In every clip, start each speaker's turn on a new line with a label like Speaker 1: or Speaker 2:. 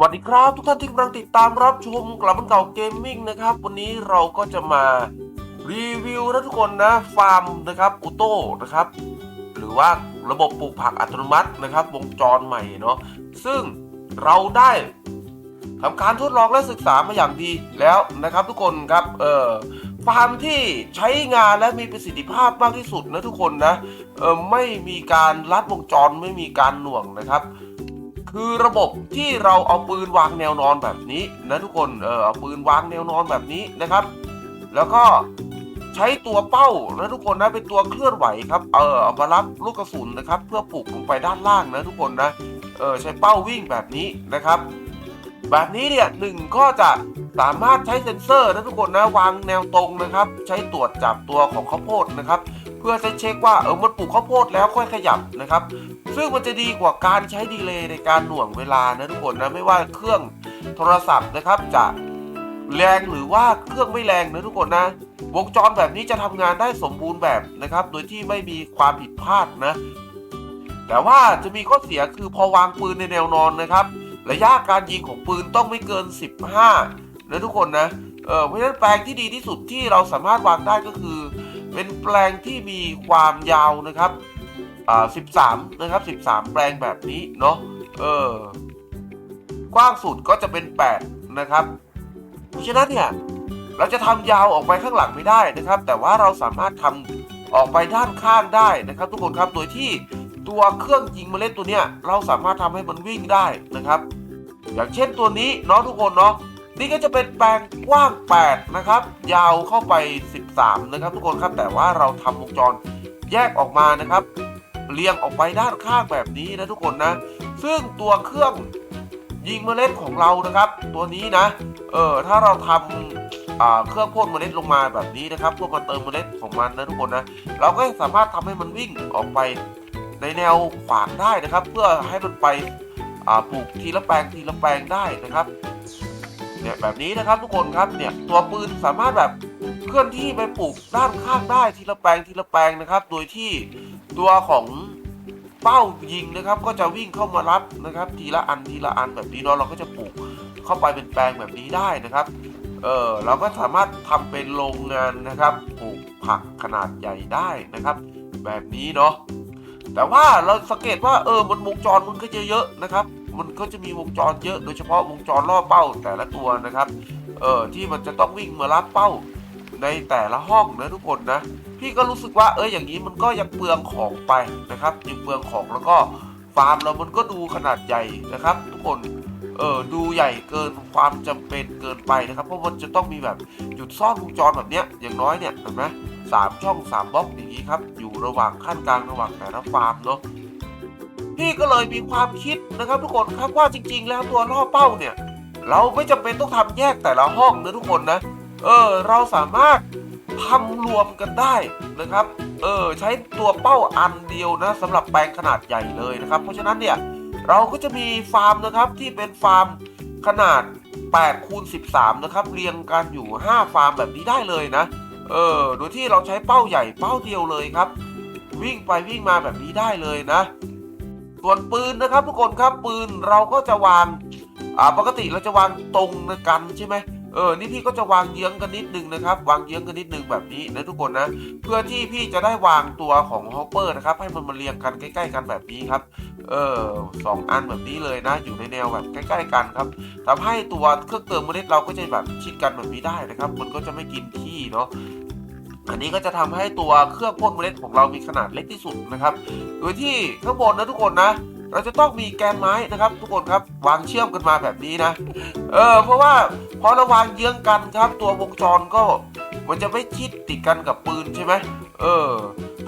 Speaker 1: สวัสดีครับทุกท่านที่กำลังติดตามรับชมกลับมันเก่าเกมมิ่งนะครับ วันนี้เราก็จะมารีวิวนะทุกคนนะฟาร์มนะครับอุโต้นะครับ หรือว่าระบบปลูกผักอัตโนมัตินะครับ วงจรใหม่เนาะซึ่งเราได้ทำการทดลองและศึกษามาอย่างดีแล้วนะครับ ทุกคนครับเออฟาร์มที่ใช้งานและมีประสิทธิภาพมากที่สุดนะทุกคนนะเออไม่มีการลัดวงจรไม่มีการหน่วงนะครับ คือระบบที่เราเอาปืนวางแนวนอนแบบนี้นะทุกคนเออเอาปืนวางแนวนอนแบบนี้นะครับ แล้วก็ใช้ตัวเป้านะทุกคนนะเป็นตัวเคลื่อนไหวครับเออเอามารับลูกกระสุนนะครับ เพื่อปลูกลงไปด้านล่างนะทุกคนนะเออใช้เป้าวิ่งแบบนี้นะครับ แบบนี้เนี่ยหนึ่งก็จะสามารถใช้เซ็นเซอร์นะทุกคนนะวางแนวตรงนะครับ ใช้ตรวจจับตัวของข้าวโพดนะครับ เพื่อจะเช็คว่าเออมันปลูกข้าวโพดแล้วค่อยขยับนะครับ ซึ่งมันจะดีกว่าการใช้ดีเลย์ในการหน่วงเวลานะทุกคนนะไม่ว่าเครื่องโทรศัพท์นะครับจะแรงหรือว่าเครื่องไม่แรงนะทุกคนนะ วงจรแบบนี้จะทำงานได้สมบูรณ์แบบนะครับ โดยที่ไม่มีความผิดพลาดนะ แต่ว่าจะมีข้อเสียคือพอวางปืนในแนวนอนนะครับ ระยะการยิงของปืนต้องไม่เกิน 15นะทุกคนนะเออเพราะฉะนั้นแปลงที่ดีที่สุดที่เราสามารถวางได้ก็คือ เป็นแปลงที่มีความยาวนะครับอ่า13นะครับ13แปลงแบบนี้เนาะเออกว้างสุดก็จะเป็น8นะครับเพราะฉะนั้นเนี่ยเราจะทำยาวออกไปข้างหลังไม่ได้นะครับ แต่ว่าเราสามารถทำออกไปด้านข้างได้นะครับ ทุกคนครับโดยที่ตัวเครื่องยิงเมล็ดตัวเนี้ยเราสามารถทำให้มันวิ่งได้นะครับ อย่างเช่นตัวนี้เนาะทุกคนเนาะนี่ก็จะเป็นแปลงกว้าง 8 นะครับ ยาวเข้าไป 3 นะครับทุกคนครับ แต่ว่าเราทำวงจรแยกออกมานะครับ เรียงออกไปด้านข้างแบบนี้นะทุกคนนะ ซึ่งตัวเครื่องยิงเมล็ดของเรานะครับ ตัวนี้นะ เออถ้าเราทำเครื่องพ่นเมล็ดลงมาแบบนี้นะครับเพื่อมาเติมเมล็ดของมันนะทุกคนนะ เราก็สามารถทำให้มันวิ่งออกไปในแนวขวางได้นะครับ เพื่อให้มันไปปลูกทีละแปลงทีละแปลงได้นะครับเนี่ยแบบนี้นะครับทุกคนครับเนี่ยตัวปืนสามารถแบบ เคลื่อนที่ไปปลูกด้านข้างได้ทีละแปลงทีละแปลงนะครับ โดยที่ตัวของเป้ายิงนะครับ ก็จะวิ่งเข้ามารับนะครับ ทีละอันทีละอันแบบนี้เนาะเราก็จะปลูกเข้าไปเป็นแปลงแบบนี้ได้นะครับเออเราก็สามารถทำเป็นโรงงานนะครับปลูกผักขนาดใหญ่ได้นะครับ แบบนี้เนาะแต่ว่าเราสังเกตว่าเออมันวงจรมันก็จะเยอะนะครับ มันก็จะมีวงจรเยอะ โดยเฉพาะวงจรล่อเป้าแต่ละตัวนะครับเออที่มันจะต้องวิ่งมารับเป้า ในแต่ละห้องนะทุกคนนะ พี่ก็รู้สึกว่าเอออย่างนี้มันก็ยังเปลืองของไปนะครับยังเปลืองของแล้วก็ฟาร์มเรามันก็ดูขนาดใหญ่นะครับ ทุกคนเออดูใหญ่เกินความจำเป็นเกินไปนะครับ เพราะมันจะต้องมีแบบจุดซ่อนวงจรแบบเนี้ยอย่างน้อยเนี่ยเห็นไหมสามช่องสามบล็อกอย่างนี้ครับ อยู่ระหว่างขั้นกลางระหว่างแต่ละฟาร์มเนาะพี่ก็เลยมีความคิดนะครับทุกคนครับว่าจริง ๆ แล้วตัวล่อเป้าเนี่ย เราไม่จำเป็นต้องทำแยกแต่ละห้องนะทุกคนนะ เออเราสามารถทำรวมกันได้นะครับ เออใช้ตัวเป้าอันเดียวนะสำหรับแปลงขนาดใหญ่เลยนะครับ เพราะฉะนั้นเนี่ยเราก็จะมีฟาร์มนะครับที่เป็นฟาร์มขนาด8คูณ13 นะครับ เรียงกันอยู่ 5 ฟาร์มแบบนี้ได้เลยนะ เออ โดยที่เราใช้เป้าใหญ่เป้าเดียวเลยครับ วิ่งไปวิ่งมาแบบนี้ได้เลยนะ ส่วนปืนนะครับทุกคนครับปืนเราก็จะวาง อ่าปกติเราจะวางตรงกันใช่ไหม ออนี่พี่ก็จะวางเยื้องกันนิดนึงนะครับ วางเยื้องกันนิดนึงแบบนี้นะทุกคนนะ เพื่อที่พี่จะได้วางตัวของฮอปเปอร์นะครับให้มันมาเรียงกันใกล้ ๆ กันแบบนี้ครับเออสองอันแบบนี้เลยนะ อยู่ในแนวแบบใกล้ ๆ กันครับทำให้ตัวเครื่องเติมเมล็ดเราก็จะแบบชิดกันแบบนี้ได้นะครับ มันก็จะไม่กินที่เนาะอันนี้ก็จะทำให้ตัวเครื่องพ่นเมล็ดของเรามีขนาดเล็กที่สุดนะครับ โดยที่ข้างบนนะทุกคนนะ เราจะต้องมีแกนไม้นะครับ ทุกคนครับวางเชื่อมกันมาแบบนี้นะ เออเพราะว่าพอเราวางเยื้องกันครับ ตัววงจรก็มันจะไม่ชิดติดกันกับปืนใช่ไหมเออ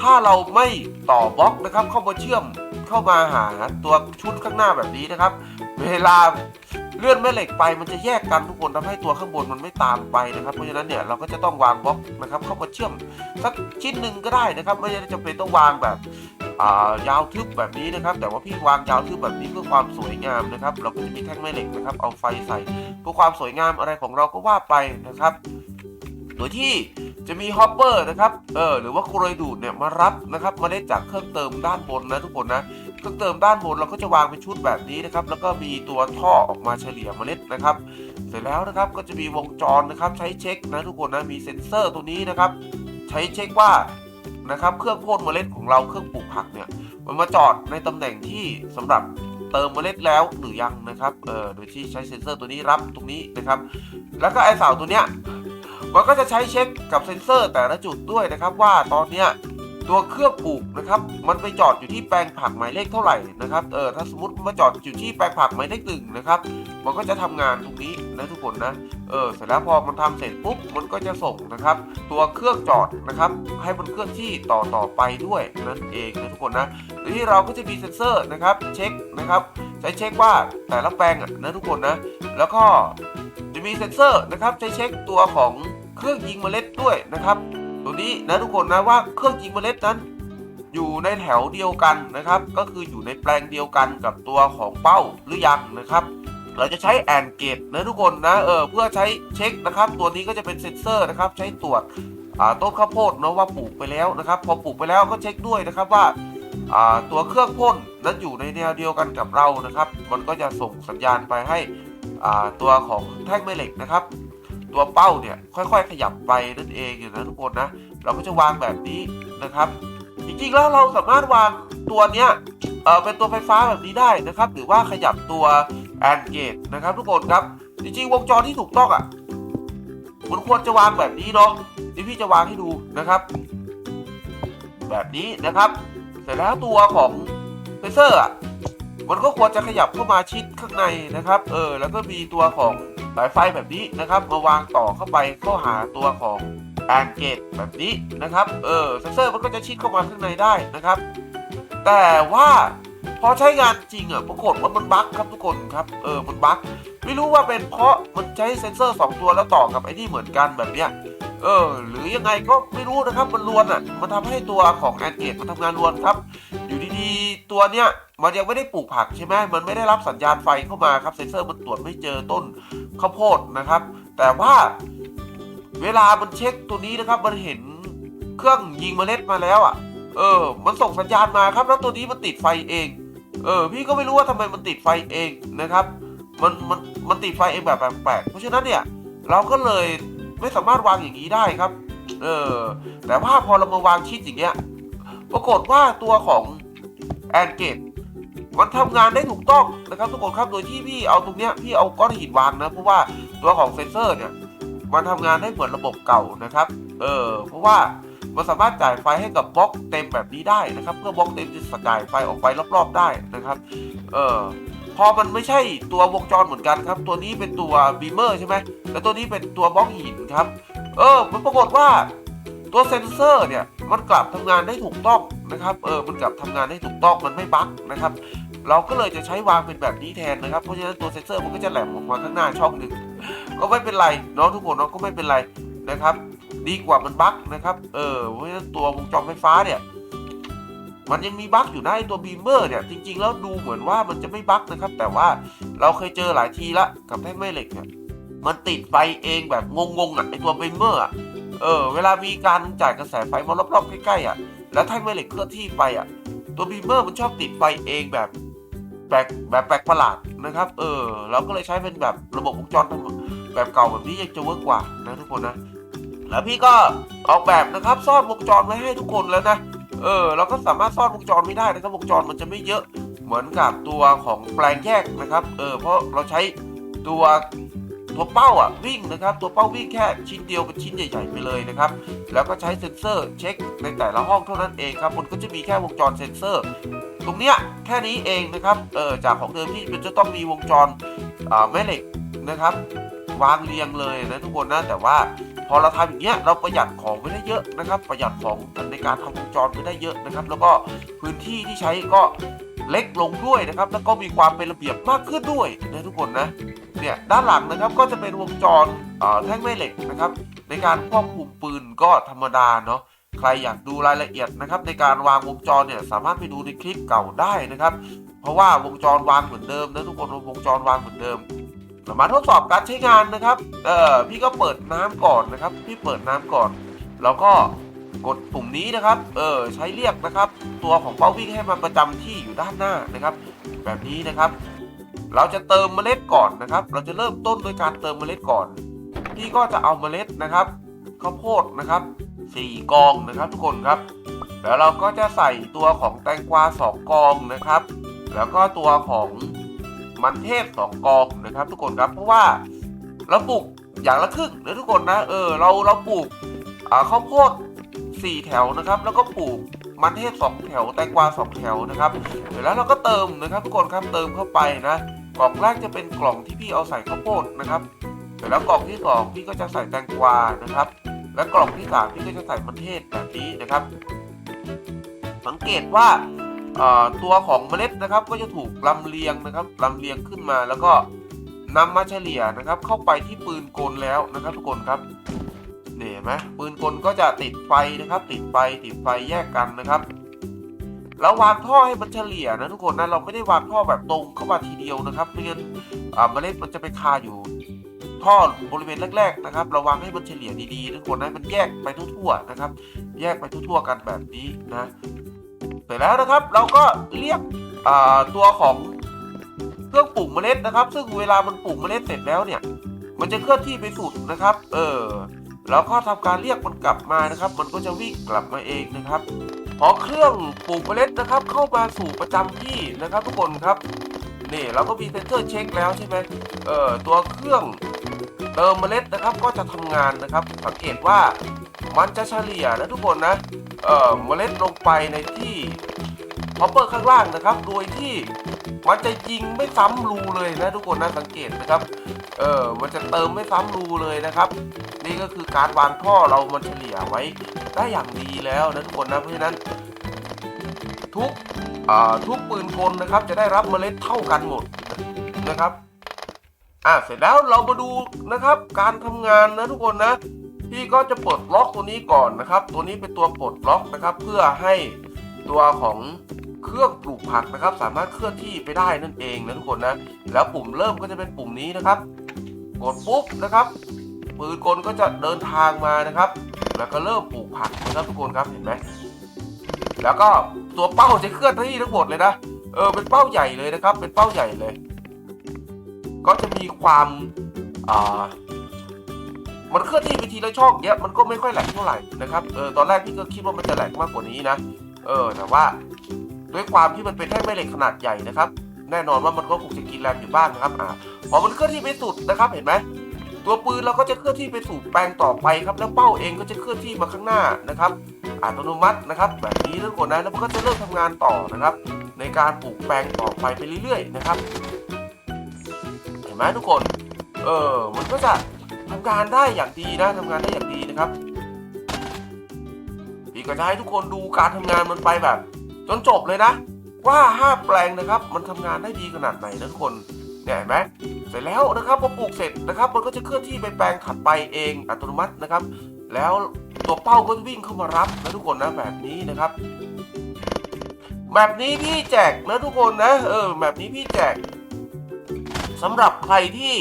Speaker 1: ถ้าเราไม่ต่อบล็อกนะครับ เข้ามาเชื่อมเข้ามาหาตัวชุดข้างหน้าแบบนี้นะครับ เวลา เลื่อนแม่เหล็กไปมันจะแยกกันทุกคนทำให้ตัวข้างบนมันไม่ตามไปนะครับ เพราะฉะนั้นเนี่ยเราก็จะต้องวางบล็อกนะครับเข้ามาเชื่อมสักชิ้นหนึ่งก็ได้นะครับ ไม่จำเป็นต้องวางแบบยาวทึบแบบนี้นะครับ แต่ว่าพี่วางยาวทึบแบบนี้เพื่อความสวยงามนะครับ เราก็จะมีแท่งแม่เหล็กนะครับ เอาไฟใส่เพื่อความสวยงามอะไรของเราก็ว่าไปนะครับ โดยที่จะมีฮอปเปอร์นะครับ เออหรือว่ากรวยดูดเนี่ยมารับนะครับมาเล็ดจากเครื่องเติมด้านบนนะทุกคนนะ เครื่องเติมด้านบนเราก็จะวางเป็นชุดแบบนี้นะครับ แล้วก็มีตัวท่อออกมาเฉลี่ยเมล็ดนะครับ เสร็จแล้วนะครับก็จะมีวงจรนะครับใช้เช็คนะทุกคนนะ มีเซ็นเซอร์ตัวนี้นะครับ ใช้เช็คว่านะครับเครื่องพ่นเมล็ดของเราเครื่องปลูกผักเนี่ยมันมาจอดในตำแหน่งที่สำหรับเติมเมล็ดแล้วหรือยังนะครับ เออโดยที่ใช้เซ็นเซอร์ตัวนี้รับตรงนี้นะครับ แล้วก็ไอเสาตัวเนี้ย มันก็จะใช้เช็คกับเซ็นเซอร์แต่ละจุดด้วยนะครับว่าตอนเนี้ยตัวเครื่องปลูกนะครับมันไปจอดอยู่ที่แปลงผักหมายเลขเท่าไหร่นะครับเออถ้าสมมติมาจอดอยู่ที่แปลงผักหมายเลขหนึ่งนะครับมันก็จะทำงานตรงนี้นะทุกคนนะเออเสร็จแล้วพอมันทำเสร็จปุ๊บมันก็จะส่งนะครับ ตัวเครื่องจอดนะครับให้มันเคลื่อนที่ต่อต่อไปด้วยนั่นเองนะทุกคนนะโดยที่เราก็จะมีเซ็นเซอร์นะครับเช็คนะครับใช้เช็คว่าแต่ละแปลงอะนะทุกคนนะแล้วก็จะมีเซ็นเซอร์นะครับใช้เช็คตัวของ เครื่องยิงเมล็ดด้วยนะครับ ตัวนี้นะทุกคนนะว่าเครื่องยิงเมล็ดนั้น อยู่ในแถวเดียวกันนะครับ ก็คืออยู่ในแปลงเดียวกันกับตัวของเป้าหรือยังนะครับ เราจะใช้แอนเกตนะทุกคนนะเออเพื่อใช้เช็คนะครับ ตัวนี้ก็จะเป็นเซ็นเซอร์นะครับ ใช้ตรวจต้นข้าวโพดเนาะว่าปลูกไปแล้วนะครับ พอปลูกไปแล้วก็เช็คด้วยนะครับว่าตัวเครื่องพ่นนั้นอยู่ในแนวเดียวกันกับเรานะครับ มันก็จะส่งสัญญาณไปให้ตัวของแท่งแม่เหล็กนะครับ ตัวเป้าเนี่ยค่อย ๆ ขยับไปนั่นเองนะทุกคนนะ เราก็จะวางแบบนี้นะครับ จริงๆแล้วเราสามารถวางตัวเนี้ยเออเป็นตัวไฟฟ้าแบบนี้ได้นะครับ หรือว่าขยับตัวแอนเกตนะครับ ทุกคนครับ จริงๆ วงจรที่ถูกต้องอะมันควรจะวางแบบนี้เนาะที่พี่จะวางให้ดูนะครับ แบบนี้นะครับ เสร็จแล้วตัวของเฟเซอร์อะมันก็ควรจะขยับเข้ามาชิดข้างในนะครับ เออ แล้วก็มีตัวของ สายไฟแบบนี้นะครับมาวางต่อเข้าไปเข้าหาตัวของแองเกตแบบนี้นะครับ เออเซนเซอร์มันก็จะชิดเข้ามาข้างในได้นะครับ แต่ว่าพอใช้งานจริงอะปรากฏว่ามันบั๊กครับทุกคนครับ เออมันบั๊กไม่รู้ว่าเป็นเพราะมันใช้เซนเซอร์ 2 ตัวแล้วต่อกับไอ้นี่เหมือนกันแบบเนี้ย เออ หรือยังไงก็ไม่รู้นะครับมันรวนอะ มันทำให้ตัวของแอนเกตมันทำงานรวนครับ อยู่ดีๆ ตัวเนี้ยมันยังไม่ได้ปลูกผักใช่ไหมมันไม่ได้รับสัญญาณไฟเข้ามาครับเซนเซอร์มันตรวจไม่เจอต้นข้าวโพดนะครับ แต่ว่าเวลามันเช็คตัวนี้นะครับ มันเห็นเครื่องยิงเมล็ดมาแล้วอะ เออ มันส่งสัญญาณมาครับ แล้วตัวนี้มันติดไฟเอง เออ พี่ก็ไม่รู้ว่าทำไมมันติดไฟเองนะครับ มันมันมันติดไฟเองแบบแปลกๆเพราะฉะนั้นเนี่ยเราก็เลย ไม่สามารถวางอย่างนี้ได้ครับ เออ แต่ว่าพอเรามาวางชิดอย่างเงี้ย ปรากฏว่าตัวของแอนเกตมันทำงานได้ถูกต้องนะครับทุกคนครับ โดยที่พี่เอาตรงเนี้ยพี่เอาก้อนหินวางนะเพราะว่าตัวของเซนเซอร์เนี่ย มันทำงานได้เหมือนระบบเก่านะครับ เออ เพราะว่ามันสามารถจ่ายไฟให้กับบล็อกเต็มแบบนี้ได้นะครับ เพื่อบล็อกเต็มจะจ่ายไฟออกไปรอบๆได้นะครับ เออ พอมันไม่ใช่ตัววงจรเหมือนกันครับ ตัวนี้เป็นตัวบีเมอร์ใช่ไหมแล้วตัวนี้เป็นตัวบล็อกหินครับ เออ มันปรากฏว่าตัวเซนเซอร์เนี่ยมันกลับทำงานได้ถูกต้องนะครับ เออ มันกลับทำงานได้ถูกต้องมันไม่บั๊กนะครับ เราก็เลยจะใช้วางเป็นแบบนี้แทนนะครับ เพราะฉะนั้นตัวเซนเซอร์มันก็จะแหลมออกมาข้างหน้าช่องหนึ่งก็ไม่เป็นไรเนาะทุกคนเนาะก็ไม่เป็นไรนะครับ ดีกว่ามันบั๊กนะครับ เออ เพราะฉะนั้นตัววงจรไฟฟ้าเนี่ย มันยังมีบั๊กอยู่นะไอตัวบีมเมอร์เนี่ยจริง ๆ แล้วดูเหมือนว่ามันจะไม่บั๊กนะครับ แต่ว่าเราเคยเจอหลายทีละกับแท่งแม่เหล็กเนี่ยมันติดไฟเองแบบงงๆอะไอตัวบีมเมอร์อะเออเวลามีการจ่ายกระแสไฟมารอบๆใกล้ๆอะแล้วแท่งแม่เหล็กเคลื่อนที่ไปอะตัวบีมเมอร์มันชอบติดไฟเองแบบแปลกแบบแปลกประหลาดนะครับ เออ เราก็เลยใช้เป็นแบบระบบวงจรแบบเก่าแบบนี้ยังจะเวิร์กกว่านะทุกคนนะ แล้วพี่ก็ออกแบบนะครับซ่อนวงจรไว้ให้ทุกคนแล้วนะ เออเราก็สามารถซ่อนวงจรไม่ได้นะครับวงจรมันจะไม่เยอะเหมือนกับตัวของแปลงแยกนะครับ เออเพราะเราใช้ตัวตัวเป้าอะวิ่งนะครับ ตัวเป้าวิ่งแค่ชิ้นเดียวเป็นชิ้นใหญ่ๆไปเลยนะครับ แล้วก็ใช้เซ็นเซอร์เช็คในแต่ละห้องเท่านั้นเองครับมันก็จะมีแค่วงจรเซ็นเซอร์ ตรงเนี้ยแค่นี้เองนะครับเออจากของเดิมที่มันจะต้องมีวงจรแม่เหล็กนะครับ วางเรียงเลยนะทุกคนนะแต่ว่า พอเราทำอย่างเงี้ยเราประหยัดของไปได้เยอะนะครับ ประหยัดของในการทำวงจรไปได้เยอะนะครับ แล้วก็พื้นที่ที่ใช้ก็เล็กลงด้วยนะครับ แล้วก็มีความเป็นระเบียบมากขึ้นด้วยนะทุกคนนะเนี่ยด้านหลังนะครับก็จะเป็นวงจรแท่งแม่เหล็กนะครับ ในการควบคุมปืนก็ธรรมดาเนาะใครอยากดูรายละเอียดนะครับในการวางวงจรเนี่ยสามารถไปดูในคลิปเก่าได้นะครับ เพราะว่าวงจรวางเหมือนเดิมนะทุกคนวงจรวางเหมือนเดิม มาทดสอบการใช้งานนะครับ เออพี่ก็เปิดน้ำก่อนนะครับ พี่เปิดน้ำก่อนเราก็กดปุ่มนี้นะครับ เออใช้เรียกนะครับ ตัวของเป้าวิ่งให้มันประจำที่อยู่ด้านหน้านะครับ แบบนี้นะครับ เราจะเติมเมล็ดก่อนนะครับ เราจะเริ่มต้นโดยการเติมเมล็ดก่อน พี่ก็จะเอาเมล็ดนะครับข้าวโพดนะครับสี่กองนะครับทุกคนครับ แล้วเราก็จะใส่ตัวของแตงกวาสองกองนะครับ แล้วก็ตัวของ มันเทศสองกองนะครับ ทุกคนครับเพราะว่าเราปลูกอย่างละครึ่งนะทุกคนนะเออเราเราปลูกอ่าข้าวโพดสี่แถวนะครับ แล้วก็ปลูกมันเทศสองแถวแตงกวาสองแถวนะครับเสร็จแล้วเราก็เติมนะครับทุกคนครับเติมเข้าไปนะกล่องแรกจะเป็นกล่องที่พี่เอาใส่ข้าวโพดนะครับเสร็จแล้วกล่องที่สองพี่ก็จะใส่แตงกวานะครับ และกล่องที่สามพี่ก็จะใส่มันเทศแบบนี้นะครับ สังเกตว่า ตัวของเมล็ดนะครับก็จะถูกลำเลียงนะครับลำเลียงขึ้นมาแล้วก็นำมาเฉลี่ยนะครับ เข้าไปที่ปืนกลแล้วนะครับทุกคนครับเนี่ยเห็นไหมปืนกลก็จะติดไฟนะครับ ติดไฟติดไฟแยกกันนะครับแล้ววางท่อให้มันเฉลี่ยนะทุกคนนะเราไม่ได้วางท่อแบบตรงเข้ามาทีเดียวนะครับไม่งั้นเมล็ดมันจะไปคาอยู่ท่อบริเวณแรก ๆ นะครับ ระวังให้มันเฉลี่ยดีๆทุกคนนะมันแยกไปทั่วๆนะครับ แยกไปทั่วๆกันแบบนี้นะ สร็จแล้วนะครับ เราก็เรียกตัวของเครื่องปลูกเมล็ดนะครับ ซึ่งเวลามันปลูกเมล็ดเสร็จแล้วเนี่ย มันจะเคลื่อนที่ไปสุดนะครับ เออแล้วก็ทำการเรียกมันกลับมานะครับ มันก็จะวิ่งกลับมาเองนะครับพอเครื่องปลูกเมล็ดนะครับ เข้ามาสู่ประจำที่นะครับทุกคนครับนี่เราก็มีเซนเซอร์เช็คแล้วใช่ไหมเออตัวเครื่องเติมเมล็ดนะครับ ก็จะทำงานนะครับ สังเกตว่ามันจะเฉลี่ยนะทุกคนนะ เอ่อเมล็ดลงไปในที่ฮอปเปอร์ข้างล่างนะครับ โดยที่มันจะยิงไม่ซ้ำรูเลยนะทุกคนนะสังเกตนะครับเออมันจะเติมไม่ซ้ำรูเลยนะครับ นี่ก็คือการวางท่อเรามันเฉลี่ยไว้ได้อย่างดีแล้วนะทุกคนนะเพราะฉะนั้น ทุกทุกปืนกลนะครับจะได้รับเมล็ดเท่ากันหมดนะครับอ่าเสร็จแล้วเรามาดูนะครับ การทำงานนะทุกคนนะ พี่ก็จะปลดล็อกตัวนี้ก่อนนะครับ ตัวนี้เป็นตัวปลดล็อกนะครับ เพื่อให้ตัวของเครื่องปลูกผักนะครับ สามารถเคลื่อนที่ไปได้นั่นเองนะทุกคนนะ แล้วปุ่มเริ่มก็จะเป็นปุ่มนี้นะครับ กดปุ๊บนะครับ ปืนกลก็จะเดินทางมานะครับ แล้วก็เริ่มปลูกผักนะครับทุกคนครับเห็นไหมแล้วก็ตัวเป้าจะเคลื่อนที่ทั้งหมดเลยนะเออเป็นเป้าใหญ่เลยนะครับ เป็นเป้าใหญ่เลย ก็จะมีความอ่า มันเคลื่อนที่ไปทีละช่องเนี้ยมันก็ไม่ค่อยแหลกเท่าไหร่นะครับเออตอนแรกพี่ก็คิดว่ามันจะแหลกมากกว่านี้นะเออแต่ว่าด้วยความที่มันเป็นแท่งแม่เหล็กขนาดใหญ่นะครับ แน่นอนว่ามันก็คงจะกินแรงอยู่บ้างนะครับอ่าพอมันเคลื่อนที่ไปสุดนะครับเห็นไหมตัวปืนเราก็จะเคลื่อนที่ไปสู่แปลงต่อไปครับ แล้วเป้าเองก็จะเคลื่อนที่มาข้างหน้านะครับอัตโนมัตินะครับแบบนี้ทุกคนนะแล้วมันก็จะเริ่มทำงานต่อนะครับ ในการปลูกแปลงต่อไปไปเรื่อยๆนะครับ เห็นไหมทุกคน เออมันก็จะ ทำงานได้อย่างดีนะทำงานได้อย่างดีนะครับพี่ก็จะให้ทุกคนดูการทำงานมันไปแบบ จนจบเลยนะ ว่าห้าแปลงนะครับ มันทำงานได้ดีขนาดไหนนะทุกคนเนี่ยเห็นไหมเสร็จแล้วนะครับพอปลูกเสร็จนะครับ มันก็จะเคลื่อนที่ไปแปลงถัดไปเองอัตโนมัตินะครับ แล้วตัวเป้าก็วิ่งเข้ามารับนะทุกคนนะแบบนี้นะครับแบบนี้พี่แจกนะทุกคนนะเออแบบนี้พี่แจกสำหรับใครที่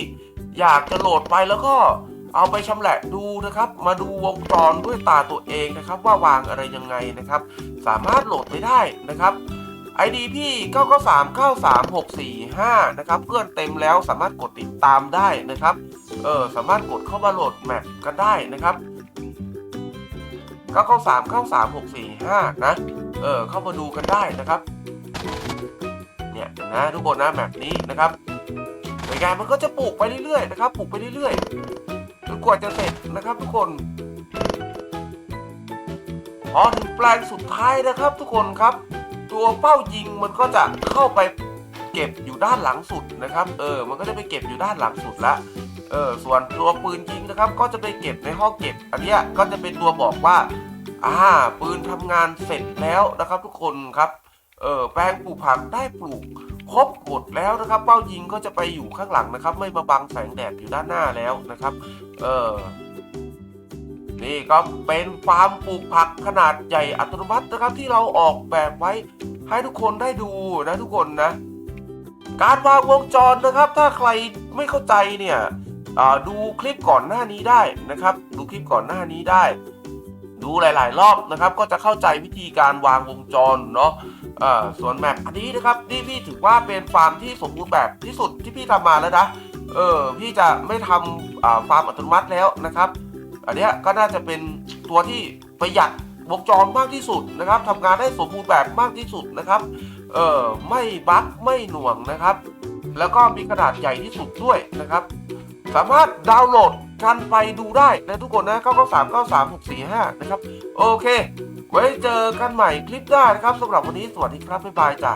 Speaker 1: อยากจะโหลดไปแล้วก็เอาไปชำแหละดูนะครับ มาดูวงจรด้วยตาตัวเองนะครับ ว่าวางอะไรยังไงนะครับ สามารถโหลดไปได้นะครับ ID พี่99393645นะครับเพื่อนเต็มแล้วสามารถกดติดตามได้นะครับเออสามารถกดเข้ามาโหลดแมปกันได้นะครับ99393645นะเออเข้ามาดูกันได้นะครับเนี่ยนะทุกคนนะแบบนี้นะครับ วยงานมันก็จะปลูกไปเรื่อยๆนะครับปลูกไปเรื่อยๆจนกว่าจะเสร็จนะครับทุกคนพอถึงแปลงสุดท้ายนะครับทุกคนครับ ตัวเป้ายิงมันก็จะเข้าไปเก็บอยู่ด้านหลังสุดนะครับ เออ มันก็จะไปเก็บอยู่ด้านหลังสุดละเออ ส่วนตัวปืนยิงนะครับ ก็จะไปเก็บในห้องเก็บ อันนี้ก็จะเป็นตัวบอกว่า อ่า ปืนทำงานเสร็จแล้วนะครับ ทุกคนครับ เออ แปลงปลูกผักได้ปลูก ครบหมดแล้วนะครับเป้ายิงก็จะไปอยู่ข้างหลังนะครับ ไม่มาบังแสงแดดอยู่ด้านหน้าแล้วนะครับ เออนี่ก็เป็นฟาร์มปลูกผักขนาดใหญ่อัตโนมัตินะครับ ที่เราออกแบบไว้ให้ทุกคนได้ดูนะทุกคนนะ การวางวงจรนะครับ ถ้าใครไม่เข้าใจเนี่ยดูคลิปก่อนหน้านี้ได้นะครับ ดูคลิปก่อนหน้านี้ได้ ดูหลาย ๆ รอบนะครับ ก็จะเข้าใจวิธีการวางวงจรเนาะ ส่วนแมปอันนี้นะครับนี่พี่ถือว่าเป็นฟาร์มที่สมบูรณ์แบบที่สุดที่พี่ทำมาแล้วนะเออพี่จะไม่ทำฟาร์มอัตโนมัติแล้วนะครับ อันนี้ก็น่าจะเป็นตัวที่ประหยัดวงจรมากที่สุดนะครับทำงานได้สมบูรณ์แบบมากที่สุดนะครับเออไม่บั๊กไม่หน่วงนะครับ แล้วก็มีขนาดใหญ่ที่สุดด้วยนะครับ สามารถดาวน์โหลด กันไปดูได้นะทุกคนนะ 9 9 3 9 3 6 4 5 นะครับ โอเค ไว้เจอกันใหม่คลิปหน้านะครับสำหรับวันนี้สวัสดีครับ บ๊ายบายจ้า